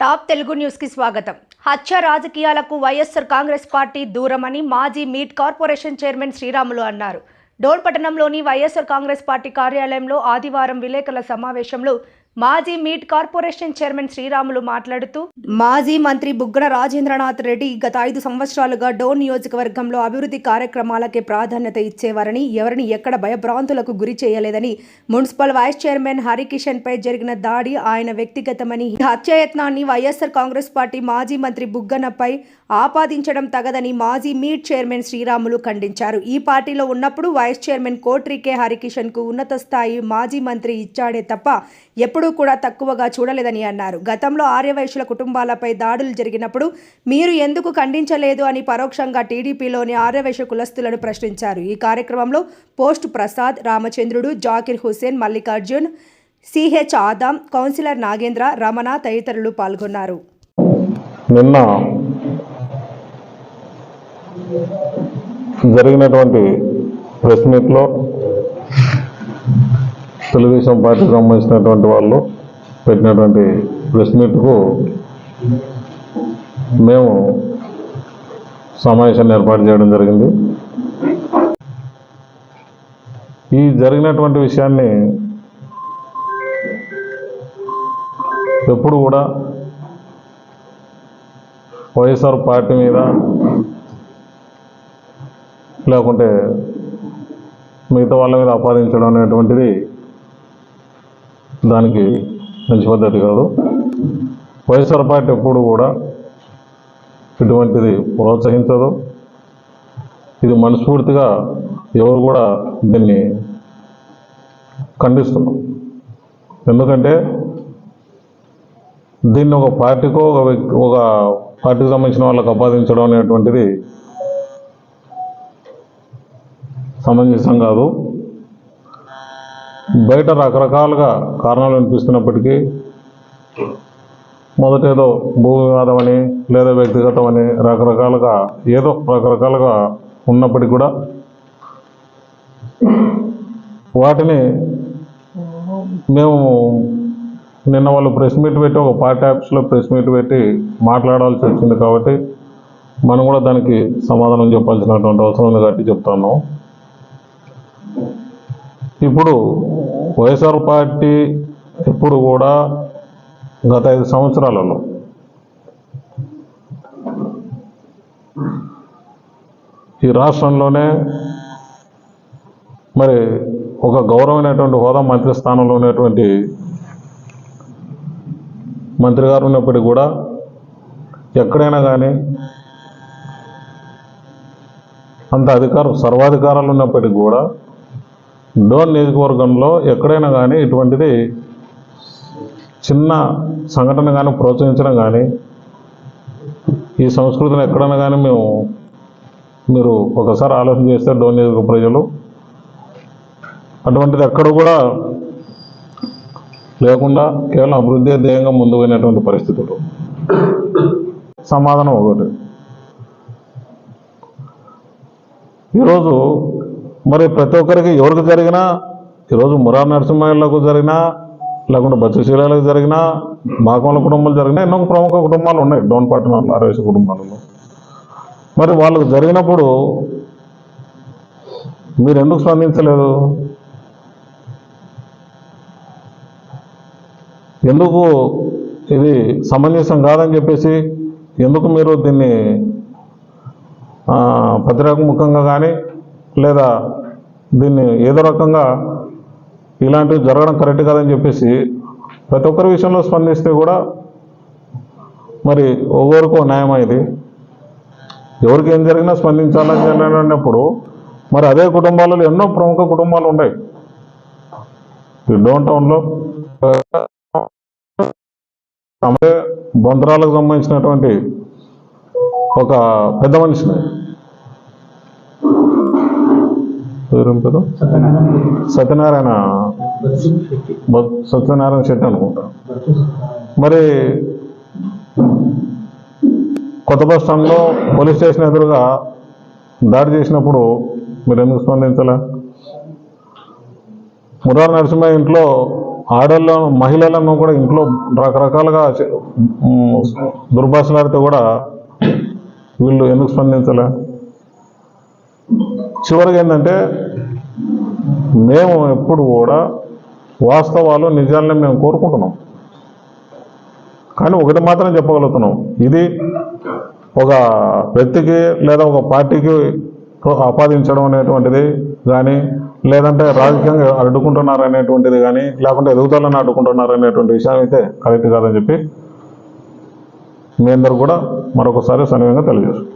Top Telugu న్యూస్కి స్వాగతం. హత్య రాజకీయాలకు వైఎస్ఆర్ కాంగ్రెస్ పార్టీ దూరమని మాజీ మీట్ కార్పొరేషన్ చైర్మన్ శ్రీరాములు అన్నారు. డోల్ పట్టణంలోని వైఎస్ఆర్ కాంగ్రెస్ పార్టీ కార్యాలయంలో ఆదివారం విలేకరుల సమావేశంలో మాజీ మీట్ కార్పొరేషన్ చైర్మన్ శ్రీరాములు మాట్లాడుతూ మాజీ మంత్రి బుగ్గన రాజేంద్రనాథ్ రెడ్డి గత ఐదు సంవత్సరాలుగా డోన్ నియోజకవర్గంలో అభివృద్ధి కార్యక్రమాలకే ప్రాధాన్యత ఇచ్చేవారని ఎవరిని ఎక్కడ భయభ్రాంతులకు గురి చేయలేదని మున్సిపల్ వైస్ చైర్మన్ హరికిషన్ పై జరిగిన దాడి ఆయన వ్యక్తిగతమని ఈ హత్యాయత్నాన్ని వైఎస్ఆర్ కాంగ్రెస్ పార్టీ మాజీ మంత్రి బుగ్గనపై ఆపాదించడం తగదని మాజీ మీట్ చైర్మన్ శ్రీరాములు ఖండించారు. ఈ పార్టీలో ఉన్నప్పుడు వైస్ చైర్మన్ కోట్రికే హరికిషన్కు ఉన్నత స్థాయి మాజీ మంత్రి ఇచ్చాడే తప్ప ఎప్పుడు కూడా తక్కువగా చూడలేదని అన్నారు. గతంలో ఆర్యవైశ్యుల కుటుంబాలపై దాడులు జరిగినప్పుడు మీరు ఎందుకు ఖండించలేదు అని పరోక్షంగా టీడీపీలోని ఆర్యవైశ్య కులస్తులను ప్రశ్నించారు. ఈ కార్యక్రమంలో post Prasad Ramachandrudu Zakir Hussain Mallikarjun CH Adam councillor Nagendra Ramana తదితరులు పాల్గొన్నారు. నిన్న జరిగినటువంటి ప్రెస్ మీట్లో తెలుగుదేశం పార్టీకి సంబంధించినటువంటి వాళ్ళు పెట్టినటువంటి ప్రెస్ మీట్కు మేము సమావేశాన్ని ఏర్పాటు చేయడం జరిగింది. ఈ జరిగినటువంటి విషయాన్ని ఎప్పుడు కూడా వైఎస్ఆర్ పార్టీ మీద లేకుంటే మిగతా వాళ్ళ మీద ఆపాదించడం అనేటువంటిది దానికి మంచి పద్ధతి కాదు. వైఎస్ఆర్ పార్టీ ఎప్పుడు కూడా ఇటువంటిది ప్రోత్సహించదు. ఇది మనస్ఫూర్తిగా ఎవరు కూడా దీన్ని ఖండిస్తున్నాం ఎందుకంటే దీన్ని ఒక పార్టీకో ఒక వ్యక్తి ఒక పార్టీకి సంబంధించిన వాళ్ళకి అపాదించడం అనేటువంటిది సమంజసం కాదు. బయట రకరకాలుగా కారణాలు వినిపిస్తున్నప్పటికీ మొదట ఏదో భూ వివాదం అని లేదా వ్యక్తిగతం అని రకరకాలుగా ఏదో రకరకాలుగా ఉన్నప్పటికీ కూడా వాటిని మేము నిన్న వాళ్ళు ప్రెస్ మీట్ పెట్టి ఒక పార్టీ ఆఫీస్లో ప్రెస్ మీట్ పెట్టి మాట్లాడాల్సి వచ్చింది కాబట్టి మనం కూడా దానికి సమాధానం చెప్పాల్సినటువంటి అవసరం ఉంది కాబట్టి చెప్తాను ఇప్పుడు వైఎస్ఆర్ పార్టీ ఎప్పుడు కూడా గత ఐదు సంవత్సరాలలో ఈ రాష్ట్రంలోనే మరి ఒక గౌరవమైనటువంటి హోదా మంత్రి స్థానంలో ఉన్నటువంటి మంత్రి గారు ఉన్నప్పటికీ కూడా ఎక్కడైనా కానీ అంత అధికారం సర్వాధికారాలు ఉన్నప్పటికీ కూడా డోన్ నియోజకవర్గంలో ఎక్కడైనా కానీ ఇటువంటిది చిన్న సంఘటన కానీ ప్రోత్సహించడం కానీ ఈ సంస్కృతిని ఎక్కడైనా కానీ మేము మీరు ఒకసారి ఆలోచన చేస్తే డోన్ నియోజక ప్రజలు అటువంటిది ఎక్కడ కూడా లేకుండా కేవలం అభివృద్ధి ధ్యేయంగా ముందు పోయినటువంటి పరిస్థితులు సమాధానం ఒకటి. ఈరోజు మరి ప్రతి ఒక్కరికి ఎవరికి జరిగినా ఈరోజు మురా నరసింహయ్యలకు జరిగినా లేకుంటే బచ్చశీలకు జరిగినా మాకమల కుటుంబాలు జరిగినా ఎన్నో ప్రముఖ కుటుంబాలు ఉన్నాయి. డౌన్ పట్టణంలో అరవేసి కుటుంబాలలో. మరి వాళ్ళకు జరిగినప్పుడు మీరు ఎందుకు స్పందించలేదు? ఎందుకు ఇది సమంజసం కాదని చెప్పేసి ఎందుకు మీరు దీన్ని ఆ, పత్రికాముఖంగా కానీ లేదా దీన్ని ఏదో రకంగా ఇలాంటివి జరగడం కరెక్ట్ కాదని చెప్పేసి ప్రతి ఒక్కరి విషయంలో స్పందిస్తే కూడా మరి ఒక్కొక్కరికో న్యాయం ఇది? ఎవరికి ఏం జరిగినా స్పందించాలని అన్నప్పుడు మరి అదే కుటుంబాలలో ఎన్నో ప్రముఖ కుటుంబాలు ఉన్నాయి. ఈ డౌన్ టౌన్లో అదే బొందరాలకు సంబంధించినటువంటి ఒక పెద్ద మనిషిని పేరేం పేరు? సత్యనారాయణ. సత్యనారాయణ. శెట్టి అనుకుంటా. మరి కొత్త బస్ స్టాండ్లో పోలీస్ స్టేషన్ ఎదురుగా దాడి చేసినప్పుడు మీరు ఎందుకు స్పందించలే? మురార్ నరసింహ ఇంట్లో ఆడవాళ్ళ మహిళలను కూడా ఇంట్లో రకరకాలుగా దుర్భాషలాడితే కూడా వీళ్ళు ఎందుకు స్పందించలే? చివరిగా ఏంటంటే మేము ఎప్పుడు కూడా వాస్తవాలు నిజాలని మేము కోరుకుంటున్నాం. కానీ ఒకటి మాత్రం చెప్పగలుగుతున్నాం. ఇది ఒక వ్యక్తికి లేదా ఒక పార్టీకి ఆపాదించడం అనేటువంటిది కానీ లేదంటే రాజకీయంగా అడ్డుకుంటున్నారు అనేటువంటిది కానీ లేకుంటే ఎదుగుదలను అడ్డుకుంటున్నారు అనేటువంటి విషయం అయితే కరెక్ట్ కాదని చెప్పి మీ అందరూ కూడా మరొకసారి సన్నిహితంగా తెలియజేస్తాం